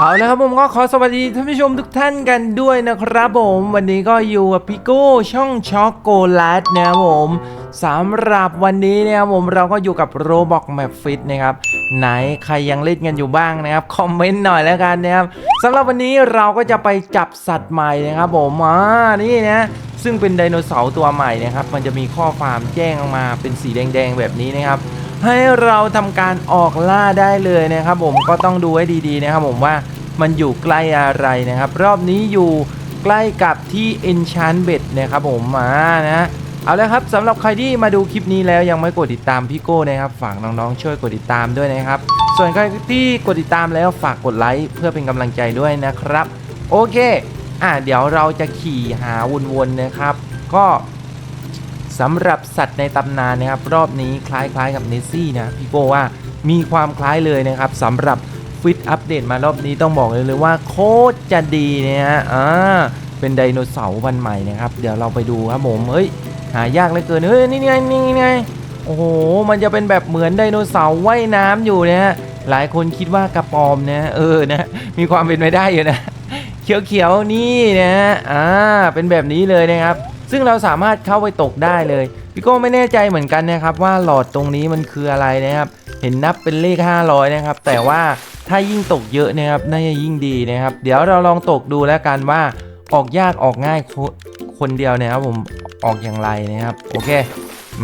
เอาละครับผมก็ขอสวัสดีท่านผู้ชมทุกท่านกันด้วยนะครับผมวันนี้ก็อยู่กับพี่โก้ช่องช็อกโกแลตนะครับผมสำหรับวันนี้นะครับผมเราก็อยู่กับโรบอกแมปฟิตนะครับไหนใครยังเล่นกันอยู่บ้างนะครับคอมเมนต์หน่อยแล้วกันนะครับสำหรับวันนี้เราก็จะไปจับสัตว์ใหม่นะครับผมอ่านี่นะซึ่งเป็นไดโนเสาร์ตัวใหม่นะครับมันจะมีข้อความแจ้งออกมาเป็นสีแดง ๆ แบบนี้นะครับ ให้เราทำการออกล่าได้เลยนะครับ ผมก็ต้องดูให้ดีๆนะครับ ผมว่ามันอยู่ใกล้อะไรนะครับ รอบนี้อยู่ใกล้กับที่ Enchant Bed นะครับผมมานะเอาละครับสำหรับใครที่มาดูคลิปนี้แล้วยังไม่กดติดตามพี่โก้นะครับ ฝากน้องๆช่วยกดติดตามด้วยนะครับ ส่วนใครที่กดติดตามแล้วฝากกดไลค์เพื่อเป็นกำลังใจด้วยนะครับ โอเค อะเดี๋ยวเราจะขี่หาวนๆนะครับ ก็ สำหรับสัตว์ในตำนานนะครับรอบนี้คล้ายๆกับเนสซี่นะพี่โก้ว่ามีความคล้ายเลยนะครับสำหรับฟิตอัปเดตมารอบนี้ต้องบอกเลยเลยว่าโคตรจะดีเนี่ยฮะอ่าเป็นไดโนเสาร์วันใหม่นะครับ เดี๋ยวเราไปดูครับผมเฮ้ยหายากเหลือเกินเฮ้ยนี่ไงนี่ไงโอ้โหมันจะเป็นแบบเหมือนไดโนเสาร์ว่ายน้ำอยู่นะฮะหลายคนคิดว่ากระปอมนะเออนะมีความเป็นไปได้อยู่นะ เขียวๆนี่นะอ่าเป็นแบบนี้เลยนะครับ ซึ่งเราสามารถเข้าไปตกได้เลยพี่โก้ไม่แน่ใจเหมือนกันนะครับว่าหลอดตรงนี้มันคืออะไรนะครับเห็นนับเป็นเลข 500 นะครับ แต่ว่าถ้ายิ่งตกเยอะนะครับน่าจะยิ่งดีนะครับ เดี๋ยวเราลองตกดูแล้วกันว่าออกยากออกง่ายคคนเดียวนะครับผมออกอย่างไรนะครับ โอเค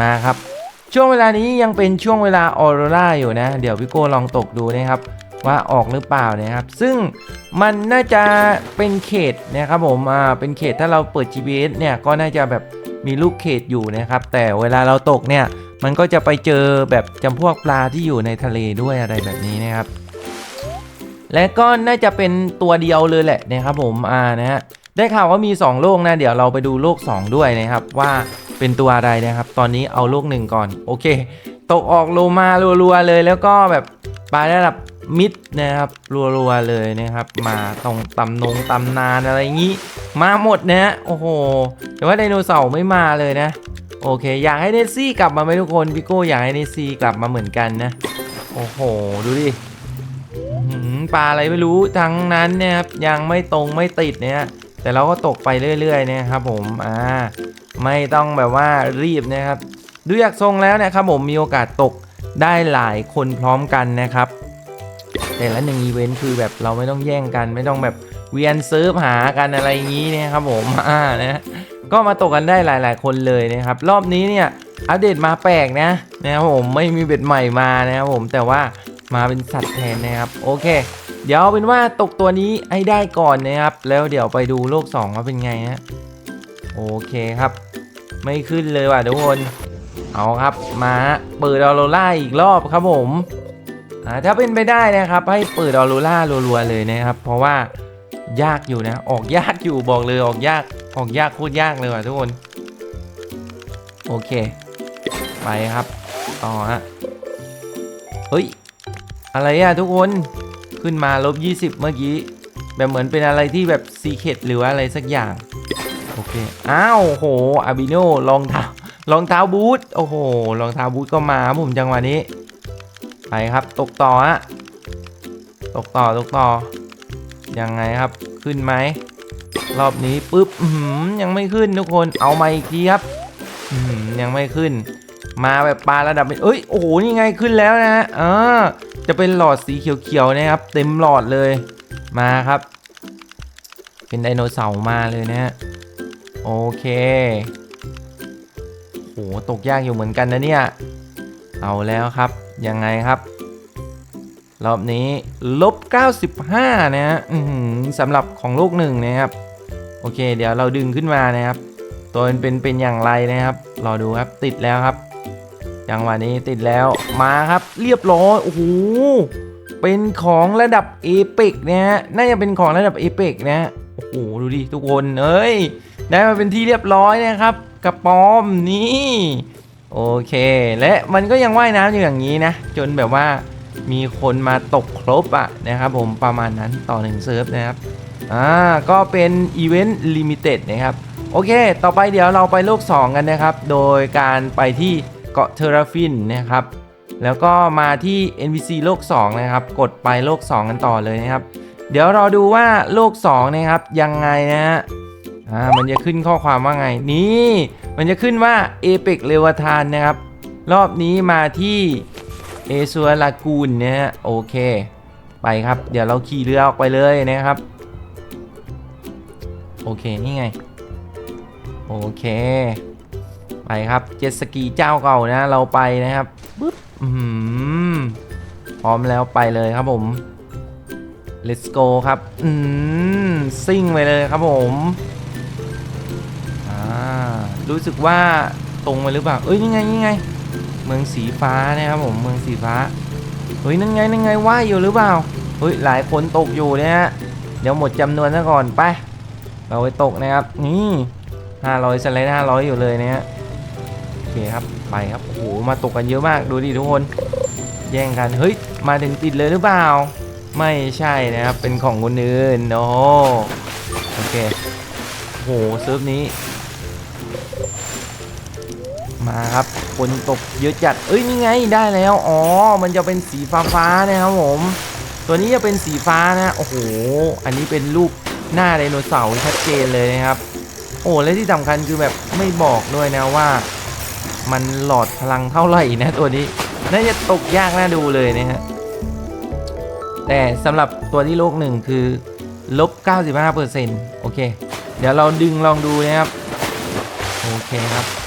มาครับ ช่วงเวลานี้ยังเป็นช่วงเวลาออโรราอยู่นะ เดี๋ยวพี่โก้ลองตกดูนะครับ ว่าออกหรือเปล่านะครับ ซึ่งมันน่าจะเป็นเขตนะครับผมอ่าเป็นเขตถ้าเราเปิด GPS เนี่ยก็น่าจะแบบมีลูกเขตอยู่นะครับ แต่เวลาเราตกเนี่ยมันก็จะไปเจอแบบจำพวกปลาที่อยู่ในทะเลด้วยอะไรแบบนี้นะครับ และก็น่าจะเป็นตัวเดียวเลยแหละนะครับผมอ่านะฮะได้ข่าวว่ามี 2 โลกนะ เดี๋ยวเราไปดูโลก 2 ด้วยนะครับ ว่าเป็นตัวอะไรนะครับ ตอนนี้เอาโลกหนึ่งก่อน โอเค ตกออกโลมารัวๆเลยแล้วก็แบบปลาระดับ มิดนะครับรัวๆเลยนะครับ มาตรงตำนงตำนานอะไรอย่างนี้ มาหมดนะฮะโอ้โห แต่ว่าไดโนเสาร์ไม่มาเลยนะ โอเค อยากให้เนสซี่กลับมาไหมทุกคนพี่โก้อยากให้เนสซี่กลับมาเหมือนกันนะ โอ้โห ดูดิปลาอะไรไม่รู้ทั้งนั้นเนี่ยครับยังไม่ตรงไม่ติดเนี่ยแต่เราก็ตกไปเรื่อยๆนะครับผมอ่าไม่ต้องแบบว่ารีบนะครับ ดูจากทรงแล้วนะครับผมมีโอกาสตกได้หลายคนพร้อมกันนะครับ แต่ละหนึ่งอีเวนต์คือแบบเราไม่ต้องแย่งกัน ไม่ต้องแบบเวียนเซิร์ฟหากันอะไรอย่างนี้เนะครับผมอ่านะก็มาตกกันได้หลาย ๆ คนเลยนะครับ รอบนี้เนี่ยอัปเดตมาแปลกนะนะครับผมไม่มีเบ็ดใหม่มานะครับผมแต่ว่ามาเป็นสัตว์แทนนะครับโอเค เดี๋ยวเป็นว่าตกตัวนี้ให้ได้ก่อนนะครับ แล้วเดี๋ยวไปดูโลก2ว่าเป็นไงฮะโอเคครับ ไม่ขึ้นเลยว่ะทุกคน เอาครับมาเปิดออโรล่าอีกรอบครับผม อ่าถ้าเป็นไปได้นะครับ ให้เปิดออโรล่ารัวๆเลยนะครับ เพราะว่ายากอยู่นะ ออกยากอยู่บอกเลยออกยากออกยากโคตรยากเลยว่ะทุกคน โอเค ไปครับต่อฮะเฮ้ย อะไรอะทุกคนขึ้นมาลบ 20 เมื่อกี้ แบบเหมือนเป็นอะไรที่แบบซีเคดหรือว่าอะไรสักอย่าง โอเค อ้าวโหอาบิโนรองเท้ารองเท้าบูทโอ้โหรองเท้าบูทก็มาผมจังหวะนี้ ไปครับ ตกต่อฮะตกต่อตกต่อยังไงครับขึ้นไหมรอบนี้ปุ๊บยังไม่ขึ้นทุกคนเอามาอีกทีครับยังไม่ขึ้น มาแบบปลาระดับเอ้ยโอ้โหนี่ไงขึ้นแล้วนะฮะอ่าจะเป็นหลอดสีเขียวๆนะครับ เต็มหลอดเลยมาครับ เป็นไดโนเสาร์มาเลยนะฮะโอเคโหตกยากอยู่เหมือนกันนะเนี่ย เอาแล้วครับ ยังไงครับ รอบนี้ลบ 95 นะฮะสำหรับของลูกหนึ่งนะครับ โอเค เดี๋ยวเราดึงขึ้นมานะครับ ตัวเป็นเป็นเป็นอย่างไรนะครับ รอดูครับติดแล้วครับจังหวะนี้ติดแล้วมาครับ เรียบร้อยโอ้โหเป็นของระดับเอเปกนะฮะน่าจะเป็นของระดับเอเปกนะโอ้โหดูดิทุกคนเอ้ยได้มาเป็นที่เรียบร้อยนะครับกระป๋อมนี่ โอเค และมันก็ยังว่ายน้ำอยู่อย่างนี้นะ จนแบบว่ามีคนมาตกครบอะนะครับผมประมาณนั้นต่อหนึ่งเซิร์ฟนะครับ อ่า ก็เป็นอีเวนต์ลิมิเต็ดนะครับ โอเค ต่อไปเดี๋ยวเราไปโลก 2 กันนะครับ โดยการไปที่เกาะเทอราฟินนะครับ แล้วก็มาที่ NPC โลก 2 นะครับ กดไปโลก 2 กันต่อเลยนะครับ เดี๋ยวรอดูว่าโลก 2 นะครับ ยังไงนะฮะ อ่ามันจะขึ้นข้อความว่าไงนี่ มันจะขึ้นว่าเอเปกเลวทานนะครับ รอบนี้มาที่เอซัวลากูนนะฮะโอเค ไปครับ เดี๋ยวเราขี่เรือออกไปเลยนะครับ โอเค นี่ไง โอเค ไปครับเจ็ตสกีเจ้าเก่านะ เราไปนะครับปึ๊บพร้อมแล้วไปเลยครับผม let's go ครับ อืม ซิ่งไปเลยครับผม รู้สึกว่าตรงไปหรือเปล่า เอ้ย นี่ไง นี่ไง เมืองสีฟ้านะครับผม เมืองสีฟ้า เฮ้ย นั่นไง นั่นไง ว่ายอยู่หรือเปล่า เฮ้ย หลายคนตกอยู่เนี่ยเดี๋ยวหมดจำนวนซะก่อน ไป เราไปตกนะครับ นี่500สไลด์500อยอยู่เลยเนะฮะโอเคครับ ไปครับ โอ้โห มาตกกันเยอะมาก ดูดิทุกคน แย่งกัน เฮ้ย มาถึงติดเลยหรือเปล่า ไม่ใช่นะครับ เป็นของคนอื่นโอ้โอเคโอ้โหเซิร์ฟนี้ มาครับคนตกเยอะจัด เอ้ยนี่ไงได้แล้ว อ๋อ มันจะเป็นสีฟ้าฟ้าๆนะครับผม ตัวนี้จะเป็นสีฟ้านะ โอ้โห อันนี้เป็นรูปหน้าไดโนเสาร์ชัดเจนเลยนะครับ โอ้และที่สำคัญคือแบบไม่บอกด้วยนะว่า มันหลอดพลังเท่าไหร่นะตัวนี้ น่าจะตกยากน่าดูเลยนะฮะ แต่สำหรับตัวที่โลกหนึ่งคือลบ 95%โอเค เดี๋ยวเราดึงลองดูนะครับ โอเคครับ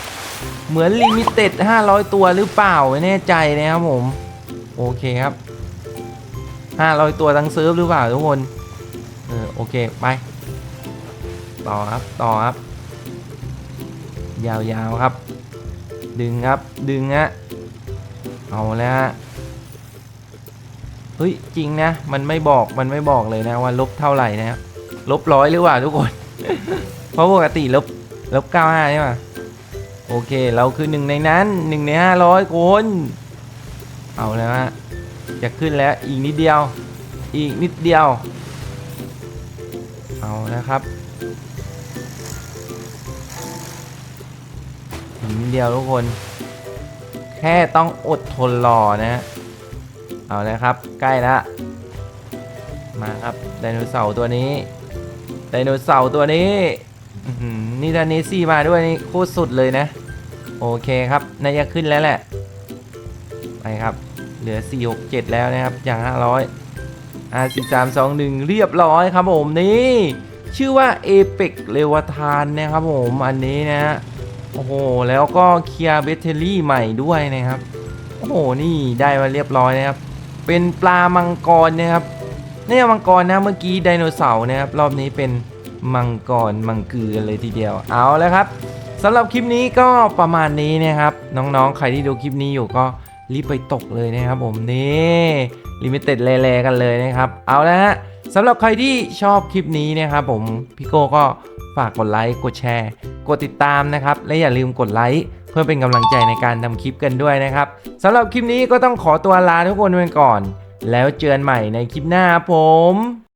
เหมือนลิมิเต็ด500 ตัวหรือเปล่าไม่แน่ใจนะครับผม โอเคครับ 500 ตัวทั้งเซิร์ฟหรือเปล่าทุกคน เออโอเคไป ต่อครับต่อครับ ยาวๆครับ ดึงครับดึงฮะเอาแล้วฮะเฮ้ยจริงนะ มันไม่บอกมันไม่บอกเลยนะว่าลบเท่าไหร่นะครับลบร้อยหรือเปล่าทุกคน เพราะปกติลบลบเก้าห้าใช่ป่ะ โอเค เราคือหนึ่งในนั้นหนึ่งในห้าร้อยคน เอาแล้วฮะจะขึ้นแล้วอีกนิดเดียว อีกนิดเดียว เอาแล้วครับอีกนิดเดียวทุกคน แค่ต้องอดทนรอนะฮะเอาแล้วครับ ใกล้ละมาครับไดโนเสาร์ตัวนี้ไดโนเสาร์ตัวนี้ อื้อหือนี่ถ้าเนซี่มาด้วยนี่โคตรสุดเลยนะ โอเคครับน่าจะขึ้นแล้วแหละ ไปครับ เหลือ 4 6 7 แล้วนะครับ อย่าง 500อ่า4 3 2 1 เรียบร้อยครับผมนี่ ชื่อว่า a p e x เลวทานนะครับผมอันนี้นะฮะโอ้โห แล้วก็เคลียร์เบตเทอรี่ใหม่ด้วยนะครับ โอ้โห นี่ได้มาเรียบร้อยนะครับ เป็นปลามังกรนะครับนี่มังกรนะเมื่อกี้ไดโนเสาร์นะครับ รอบนี้เป็น มังกรมังกือกันเลยทีเดียว เอาแล้วครับสำหรับคลิปนี้ก็ประมาณนี้นะครับ น้องๆ ใครที่ดูคลิปนี้อยู่ก็รีบไปตกเลยนะครับผมนี่ลิมิเต็ดแร่ๆกันเลยนะครับ เอาและฮะสำหรับใครที่ชอบคลิปนี้นะครับผมพี่โก้ก็ฝากกดไลค์กดแชร์ กดติดตามนะครับ และอย่าลืมกดไลค์เพื่อเป็นกำลังใจในการทำคลิปกันด้วยนะครับสำหรับคลิปนี้ก็ต้องขอตัวลาทุกคนไปก่อน แล้วเจอกันใหม่ในคลิปหน้าครับผม